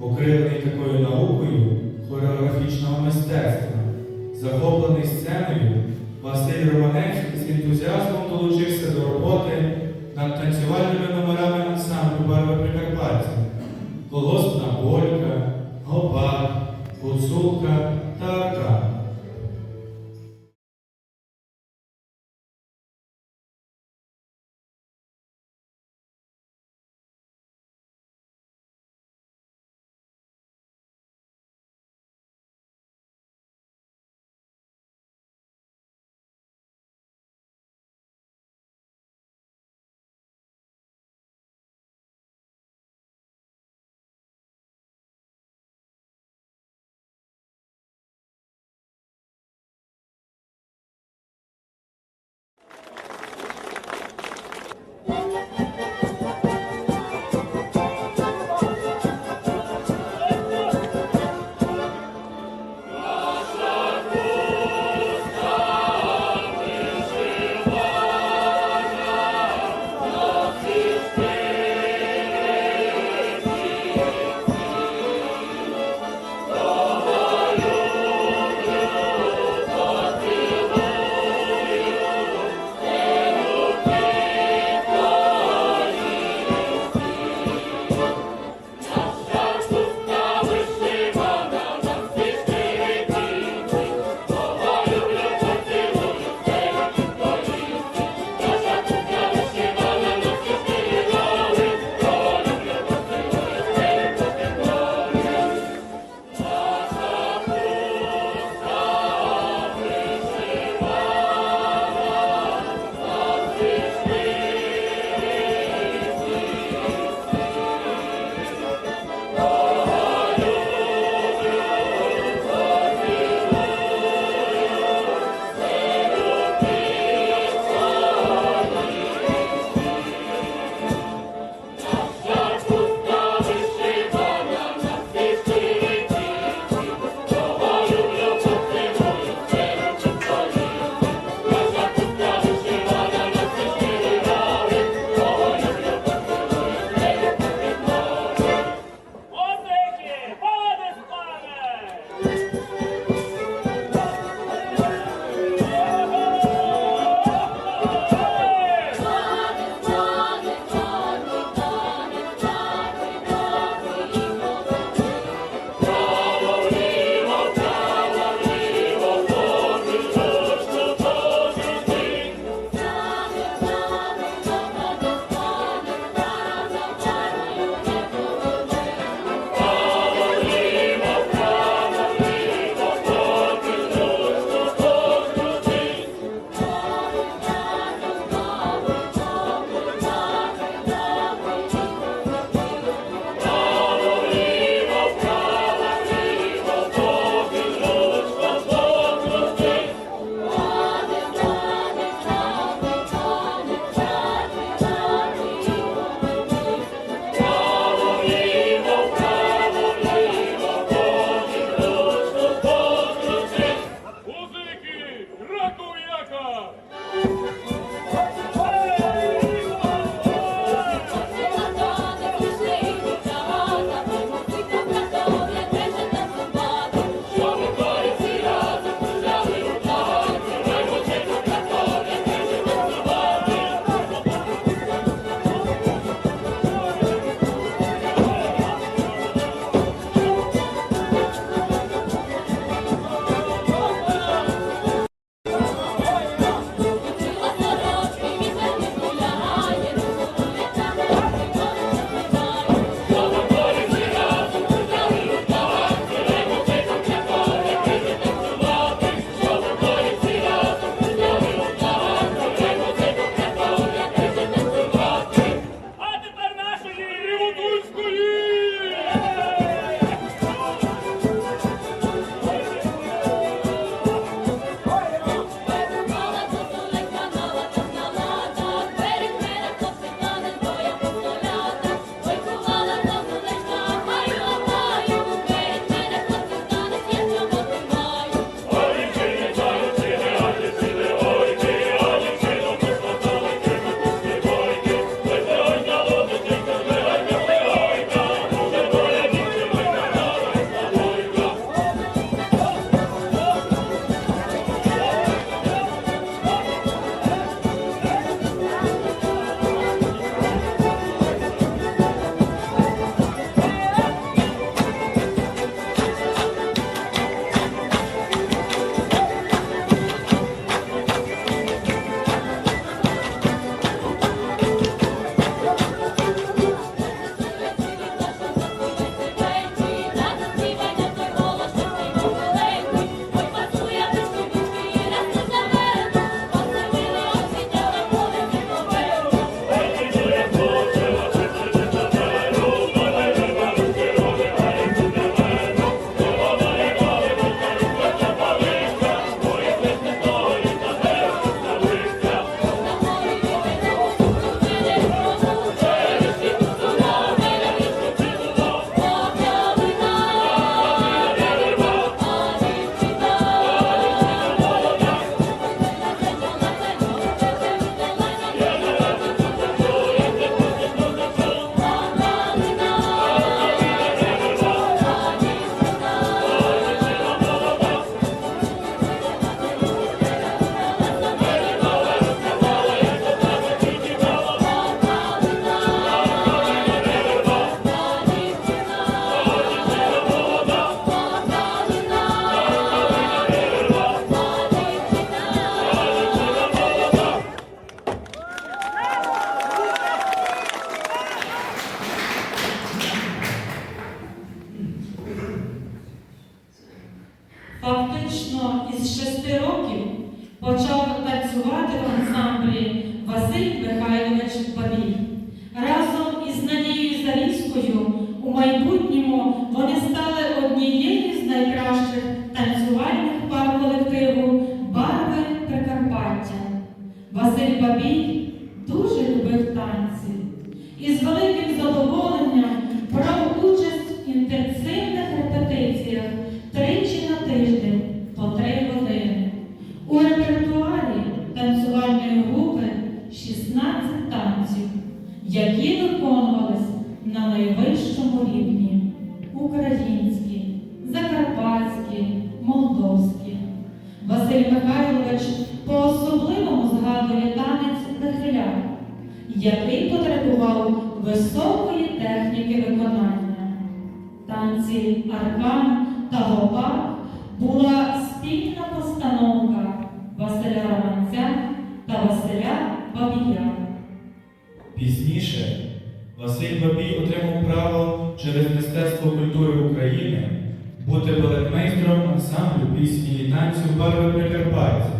окрилений такою наукою хореографічного мистецтва, захоплений сценою, Василь Романець з ентузіазмом долучився до роботи над танцювальними номерами ансамблю барви Прикарпаття, колосна полька, гопак, гуцулка та арка. Шести років почав танцювати в ансамблі Василь Михайлович Бабій. Та була спільна постановка Василя Романця та Василя Бабія. Пізніше Василь Бабій отримав право через Мистецтво культури України бути балетмейстром ансамблю пісні і танців Барви Прикарпаття,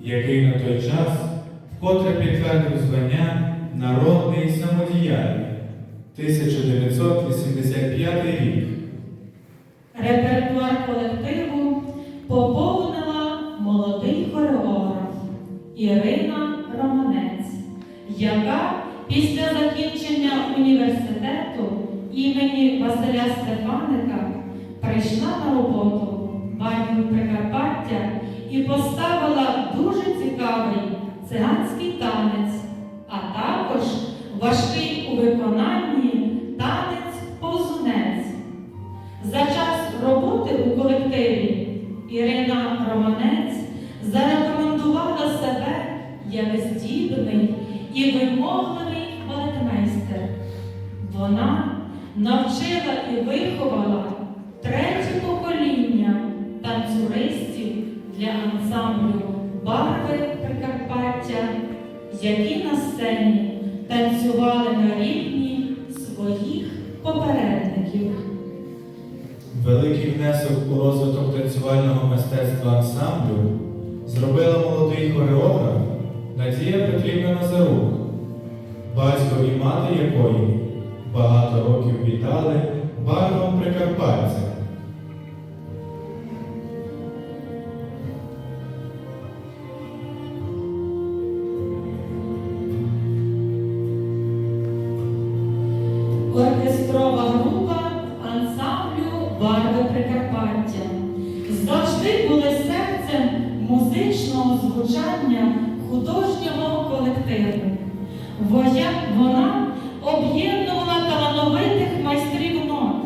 який на той час вкотре підтвердив звання Народний самодіяльний 1985 рік. Репертуар колективу поповнила молодий хореограф Ірина Романець, яка після закінчення університету імені Василя Стефаника прийшла на роботу армію Прикарпаття і поставила дуже цікавий циганський танець, які на сцені танцювали на рівні своїх попередників. Великий внесок у розвиток танцювального мистецтва ансамблю зробила молодий хореограф Надія Петрівна Назарук, батько і мати якої багато років вітали барвом Прикарпаття. Художнього колективу. Вона об'єднувала талановитих майстрів нот,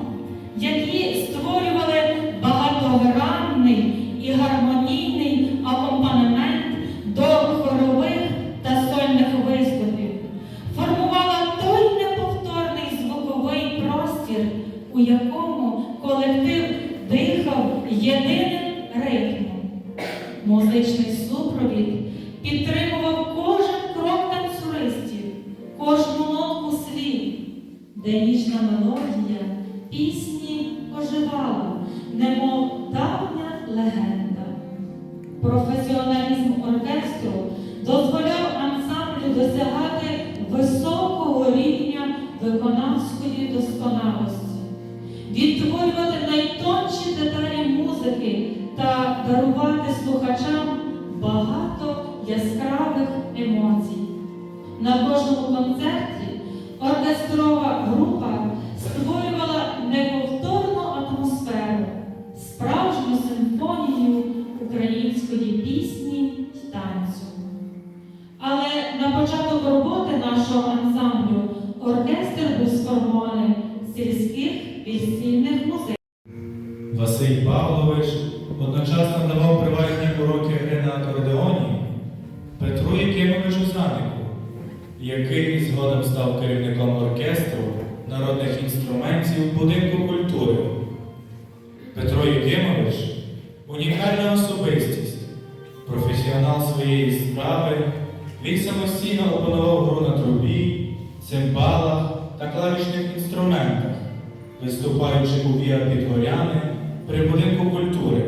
які створювали багатогранний і гармонійний де мелодія пісні оживала, немов давня легенда. Професіоналізм оркестру дозволяв ансамблю досягати високого рівня виконавської досконалості, відтворювати найтонші деталі музики та дарувати слухачам багато яскравих емоцій. На кожному концерті оркестрова група створювала неповторну атмосферу, справжню симфонію української пісні й танцю. Але на початок роботи нашого ансамблю оркестр був сформований сільських весільних музиків. Василь Павлович одночасно давав приватні уроки гри на акордеоні Петру Якимовичу Занику, який згодом став керівником оркестру народних інструментів будинку культури. Петро Якимович унікальна особистість, професіонал своєї справи, він самостійно опанував гру на трубі, цимбалах та клавішних інструментах, виступаючи у Віа Підгоряни при будинку культури.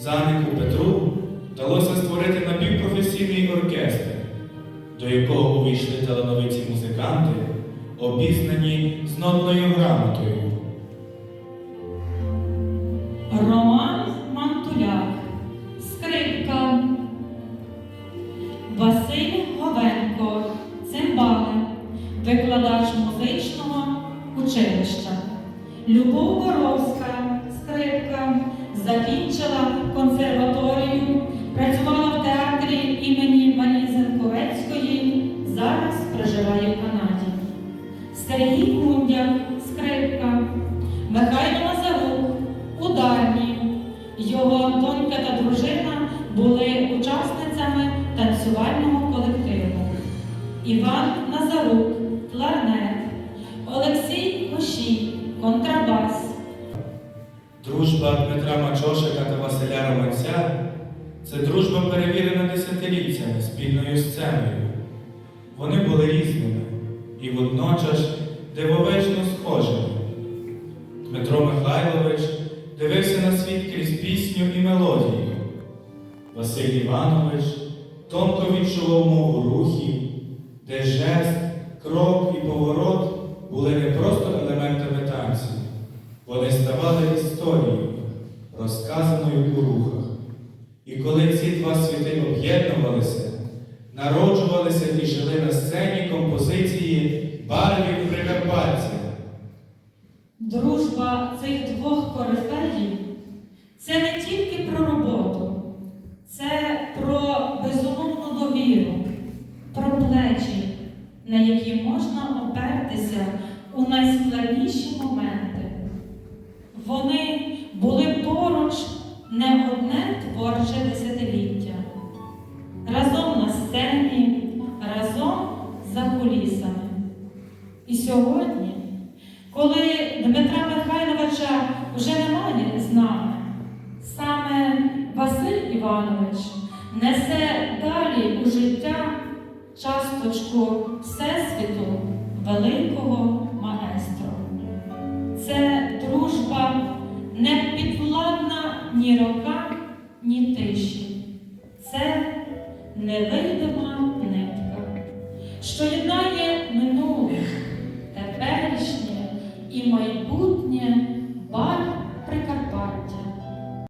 Занику Петру вдалося створити напівпрофесійний оркестр, до якого увійшли талановиті музиканти, обізнані з нотною грамотою. Роман контрабас. Дружба Дмитра Мачошика та Василя Романця це дружба перевірена десятиліттями спільною сценою. Вони були різними і водночас дивовижно схожими. Дмитро Михайлович дивився на світ крізь пісню і мелодію. Василь Іванович тонко відчував мову рухів, де жест, крок і поворот були не просто елементами танцю. Вони ставали історією, розказаною у рухах. І коли ці два світи об'єднувалися, народжувалися і жили на сцені композиції барвів Прикарпаття. Дружба цих двох корифеїв це не тільки про роботу, це про безумовну довіру, про плечі, на які можна опертися у найскладніші моменти. Вони були поруч не одне творче десятиліття, разом на сцені, разом за кулісами. І сьогодні коли Дмитра Михайловича вже немає з нами, саме Василь Іванович несе далі у життя часточку Всесвіту великого